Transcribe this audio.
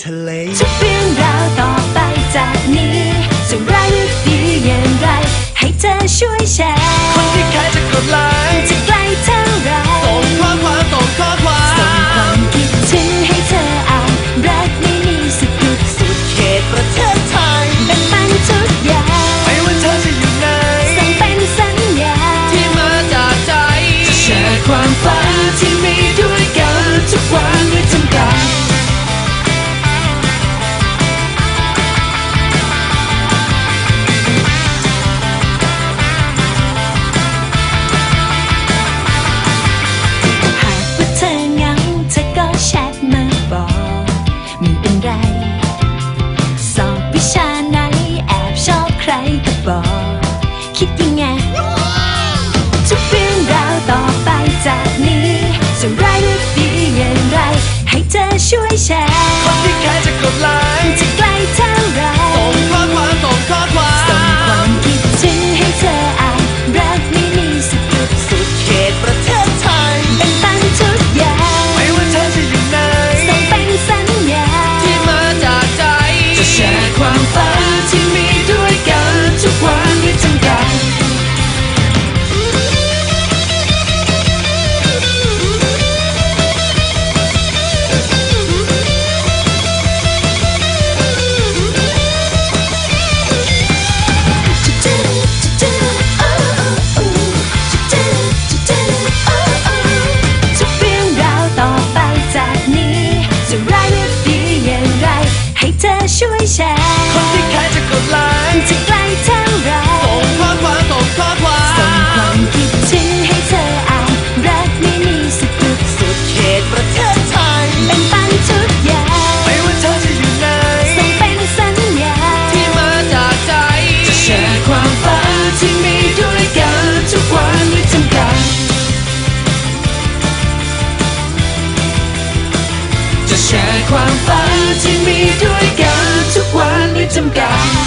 to lay บอก คิดยังไง ฝันที่มีด้วยกันทุกวันไม่จำกัดจะแชร์ความฝันที่มีด้วยกันทุกวันไม่จำกัด